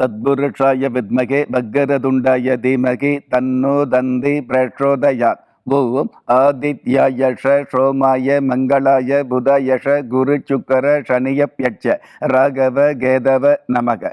தத்புருஷாய வித்மகே பக்கரதுண்டாய தீமகி தன்னோ தந்தி பிரச்சோதயாத் ஓம் ஆதித்யாயஷ சோமாய மங்களாய புதயஷ குரு சுக்கர சனியப்யட்ச ராகவ கேதவ நமக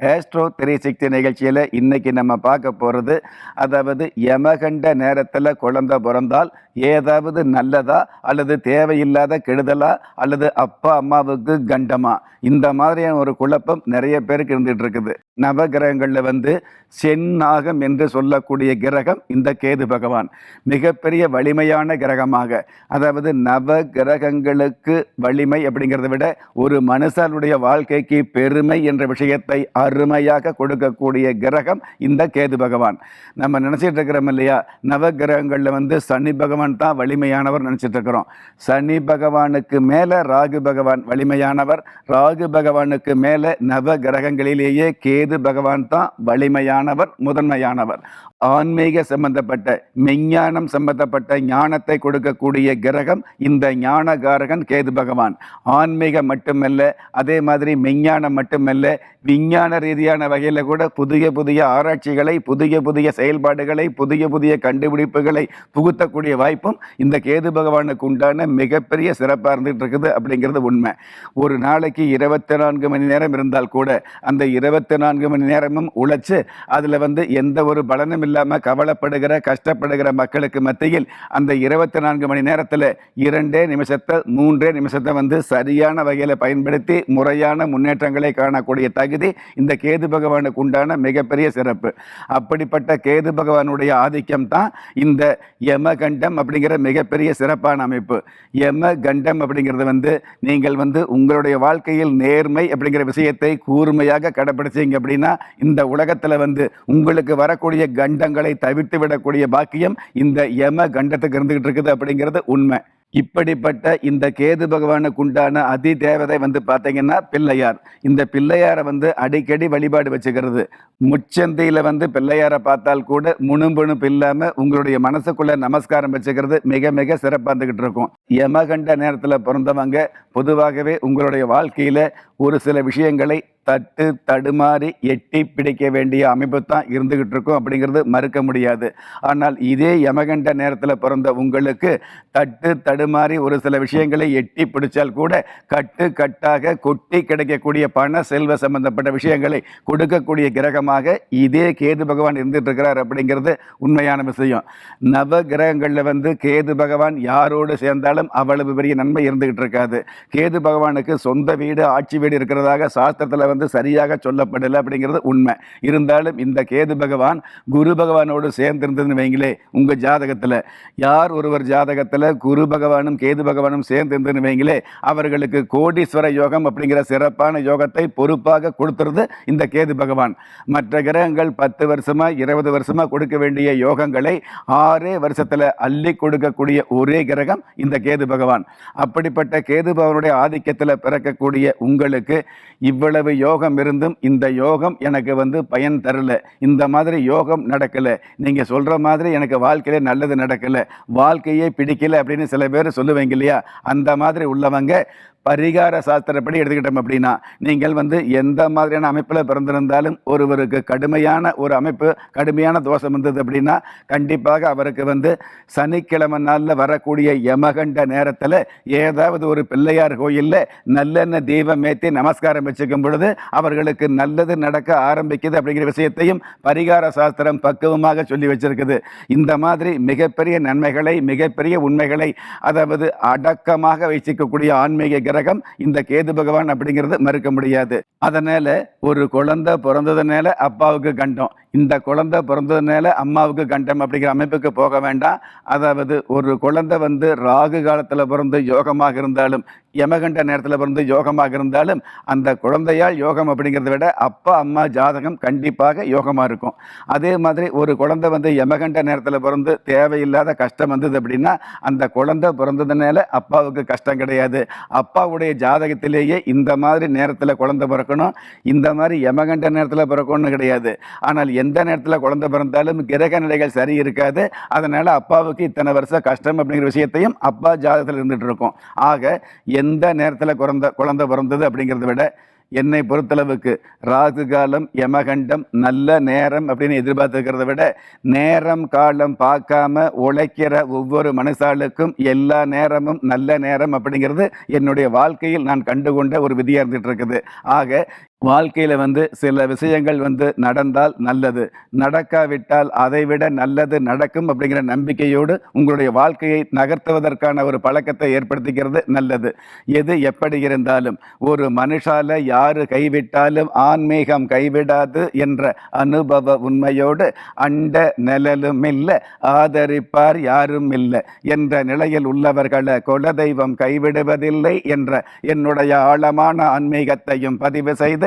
Astro three sixty நிகழ்ச்சியில் இன்றைக்கி நம்ம பார்க்க போகிறது அதாவது யமகண்ட நேரத்தில் குழந்தை பிறந்தால் ஏதாவது நல்லதா அல்லது தேவையில்லாத கெடுதலா அல்லது அப்பா அம்மாவுக்கு கண்டமா? இந்த மாதிரியான ஒரு குழப்பம் நிறைய பேருக்கு இருந்துகிட்டு இருக்குது. நவகிரகங்களில் வந்து செந்நாகம் என்று சொல்லக்கூடிய கிரகம் இந்த கேது பகவான். மிகப்பெரிய வலிமையான கிரகமாக. அதாவது நவ கிரகங்களுக்கு வலிமை அப்படிங்கிறத விட ஒரு மனுஷனுடைய வாழ்க்கைக்கு பெருமை என்ற விஷயத்தை அருமையாக கொடுக்கக்கூடிய கிரகம் இந்த கேது பகவான். நம்ம நினச்சிட்டு இருக்கிறோம் இல்லையா? நவ கிரகங்களில் வந்து சனி பகவான் தான் வலிமையானவர் நினச்சிட்டு இருக்கிறோம். சனி பகவானுக்கு மேலே ராகு பகவான் வலிமையானவர். ராகு பகவானுக்கு மேலே நவ கிரகங்களிலேயே கேது பகவான் தான் வலிமையானவர் முதன்மையானவர். ஆன்மீக சம்பந்தப்பட்ட மெஞ்ஞானம் சம்பந்தப்பட்ட ஞானத்தை கொடுக்கக்கூடிய கிரகம் இந்த ஞானகாரகன் கேது பகவான். ஆன்மீகம் மட்டுமல்ல அதே மாதிரி மெஞ்ஞானம் மட்டுமல்ல விஞ்ஞான ரீதியான வகையில் கூட புதிய புதிய ஆராய்ச்சிகளை புதிய புதிய செயல்பாடுகளை புதிய புதிய கண்டுபிடிப்புகளை புகுத்தக்கூடிய வாய்ப்பும் இந்த கேது பகவானுக்கு உண்டான மிகப்பெரிய சிறப்பாக இருந்துகிட்டு இருக்குது அப்படிங்கிறது உண்மை. ஒரு நாளைக்கு இருபத்தி நான்கு மணி நேரம் இருந்தால் கூட அந்த இருபத்தி நான்கு மணி நேரமும் உழைச்சு அதில் வந்து எந்த ஒரு பலனும் இல்லாமல் கவலைப்படுகிற கஷ்டப்படுகிற மக்களுக்கு மத்தியில் அந்த இருபத்தி நான்கு மணி நேரத்தில் இரண்டே நிமிஷத்தை மூன்றே நிமிஷத்தை வந்து சரியான வகையில் பயன்படுத்தி முறையான முன்னேற்றங்களை காணக்கூடிய தகுதி இந்த கேது பகவானுக்கு உண்டான மிகப்பெரிய சிறப்பு. அப்படிப்பட்ட கேது பகவானுடைய ஆதிக்கம் தான் இந்த யமகண்டம் அப்படிங்கிற மிகப்பெரிய சிறப்பான அமைப்பு. யம கண்டம் அப்படிங்கிறது வந்து நீங்கள் வந்து உங்களுடைய வாழ்க்கையில் நேர்மை அப்படிங்கிற விஷயத்தை கூர்மையாக கடைப்பிடிச்சீங்க அப்படின்னா இந்த உலகத்தில் வந்து உங்களுக்கு வரக்கூடிய கண்டங்களை தவிர்த்து விடக்கூடிய பாக்கியம் இந்த யம கண்டத்துக்கு இருந்துகிட்டு இருக்குது அப்படிங்கிறது உண்மை. இப்படிப்பட்ட இந்த கேது பகவானுக்கு உண்டான அதி தேவதை வந்து பார்த்தீங்கன்னா பிள்ளையார். இந்த பிள்ளையாரை வந்து அடிக்கடி வழிபாடு வச்சுக்கிறது. முச்சந்தியில் வந்து பிள்ளையாரை பார்த்தால் கூட முணும்புணுப்பு இல்லாமல் உங்களுடைய மனசுக்குள்ளே நமஸ்காரம் வச்சுக்கிறது மிக மிக சிறப்பாக இருந்துகிட்டு இருக்கும். யமகண்ட நேரத்தில் பிறந்தவங்க பொதுவாகவே உங்களுடைய வாழ்க்கையில் ஒரு சில விஷயங்களை தட்டு தடுமாறி எட்டி பிடிக்க வேண்டிய அமைப்பு தான் இருந்துகிட்டு இருக்கும் அப்படிங்கிறது மறுக்க முடியாது. ஆனால் இதே யமகண்ட நேரத்தில் பிறந்த உங்களுக்கு தட்டு தடுமாறி ஒரு சில விஷயங்களை எட்டி பிடிச்சால் கூட கட்டு கட்டாக கொட்டி கிடைக்கக்கூடிய பண செல்வ சம்பந்தப்பட்ட விஷயங்களை கொடுக்கக்கூடிய கிரகமாக இதே கேது பகவான் இருந்துட்டு இருக்கிறார் அப்படிங்கிறது உண்மையான விஷயம். நவ கிரகங்களில் வந்து கேது பகவான் யாரோடு சேர்ந்தாலும் அவ்வளவு பெரிய நன்மை இருந்துகிட்டு இருக்காது கேது பகவானுக்கு சொந்த வீடு ஆட்சி வீடு இருக்கிறதாக சாஸ்திரத்தில் வந்து சரியாக சொல்லப்படலை அப்படிங்கிறது உண்மை. இருந்தாலும் இந்த கேது பகவான் குரு பகவானோடு சேர்ந்திருந்ததுன்னு வைங்களே உங்கள் ஜாதகத்தில். யார் ஒருவர் ஜாதகத்தில் குரு பகவானும் கேது பகவானும் சேர்ந்து வைங்களே அவர்களுக்கு கோடீஸ்வர யோகம் அப்படிங்கிற சிறப்பான யோகத்தை பொறுப்பாக கொடுத்துருது இந்த கேது பகவான். மற்ற கிரகங்கள் பத்து வருஷமா இருபது வருஷமா கொடுக்க வேண்டிய யோகங்களை ஆறே வருஷத்தில் அள்ளி கொடுக்கக்கூடிய ஒரே கிரகம் இந்த கேது பகவான். அப்படிப்பட்ட கேது பகவானுடைய ஆதிக்கத்தில் பிறக்கக்கூடிய உங்களுக்கு இவ்வளவு யோகம் இருந்தும் இந்த யோகம் எனக்கு வந்து பயன் தரல. இந்த மாதிரி யோகம் நடக்கலை. நீங்கள் சொல்கிற மாதிரி எனக்கு வாழ்க்கையில நல்லது நடக்கலை. வாழ்க்கையே பிடிக்கல அப்படின்னு சில பேர் சொல்லுவீங்க இல்லையா? அந்த மாதிரி உள்ளவங்க பரிகார சாஸ்திரப்படி எடுத்துக்கிட்டோம் அப்படின்னா நீங்கள் வந்து எந்த மாதிரியான அமைப்பில் பிறந்திருந்தாலும் ஒருவருக்கு கடுமையான ஒரு அமைப்பு கடுமையான தோஷம் இருந்தது அப்படின்னா கண்டிப்பாக அவருக்கு வந்து சனிக்கிழமை நாளில் வரக்கூடிய யமகண்ட நேரத்தில் ஏதாவது ஒரு பிள்ளையார் கோயிலில் நல்லெண்ணெய் தீபம் ஏற்றி நமஸ்காரம் வச்சுக்கும் பொழுது அவர்களுக்கு நல்லது நடக்க ஆரம்பிக்குது அப்படிங்கிற விஷயத்தையும் பரிகார சாஸ்திரம் பக்குவமாக சொல்லி வச்சிருக்குது. இந்த மாதிரி மிகப்பெரிய நன்மைகளை மிகப்பெரிய உண்மைகளை அதாவது அடக்கமாக வைச்சிக்கக்கூடிய ஆன்மீக கிரகம் இந்த கேது பகவான் அப்படிங்கிறது மறுக்க முடியாது. அதனால ஒரு குழந்தை பிறந்ததுனால அப்பாவுக்கு கண்டம். இந்த குழந்தை பிறந்ததுனால அம்மாவுக்கு கண்டம் அப்படிங்கிற அமைப்புக்கு போக வேண்டாம். அதாவது ஒரு குழந்தை வந்து ராகு காலத்தில் பிறந்து யோகமாக இருந்தாலும் யமகண்ட நேரத்தில் பிறந்து யோகமாக இருந்தாலும் அந்த குழந்தையால் யோகம் அப்படிங்கிறத விட அப்பா அம்மா ஜாதகம் கண்டிப்பாக யோகமாக இருக்கும். அதே மாதிரி ஒரு குழந்தை வந்து யமகண்ட நேரத்தில் பிறந்து தேவையில்லாத கஷ்டம் வந்தது அப்படின்னா அந்த குழந்தை பிறந்ததுனால அப்பாவுக்கு கஷ்டம் கிடையாது. அப்பாவுடைய ஜாதகத்திலேயே இந்த மாதிரி நேரத்தில் குழந்தை பிறக்கணும் இந்த மாதிரி யமகண்ட நேரத்தில் பிறக்கணும்னு கிடையாது. ஆனால் என் எந்த நேரத்தில் குழந்தை பிறந்தாலும் கிரக நிலைகள் சரி இருக்காது. அதனால் அப்பாவுக்கு இத்தனை வருஷம் கஷ்டம் அப்படிங்கிற விஷயத்தையும் அப்பா ஜாதகத்தில் இருந்துகிட்டு இருக்கும். ஆக எந்த நேரத்தில் குழந்த குழந்தை பிறந்தது அப்படிங்கிறத விட என்னை பொறுத்தளவுக்கு ராகு காலம் யமகண்டம் நல்ல நேரம் அப்படின்னு எதிர்பார்த்துக்கிறத விட நேரம் காலம் பார்க்காம உழைக்கிற ஒவ்வொரு மனுஷாளுக்கும் எல்லா நேரமும் நல்ல நேரம் அப்படிங்கிறது என்னுடைய வாழ்க்கையில் நான் கண்டுகொண்ட ஒரு விதியாக இருந்துகிட்டு இருக்குது. ஆக வாழ்க்கையில் வந்து சில விஷயங்கள் வந்து நடந்தால் நல்லது. நடக்காவிட்டால் அதைவிட நல்லது நடக்கும் அப்படிங்கிற நம்பிக்கையோடு உங்களுடைய வாழ்க்கையை நகர்த்துவதற்கான ஒரு பழக்கத்தை ஏற்படுத்திக்கிறது நல்லது. எது எப்படி இருந்தாலும் ஒரு மனுஷால யாரு கைவிட்டாலும் ஆன்மீகம் கைவிடாது என்ற அனுபவ உண்மையோடு அண்ட நிழலும் இல்லை ஆதரிப்பார் யாரும் இல்லை என்ற நிலையில் உள்ளவர்களை குலதெய்வம் கைவிடுவதில்லை என்ற என்னுடைய ஆழமான ஆன்மீகத்தையும் பதிவு செய்து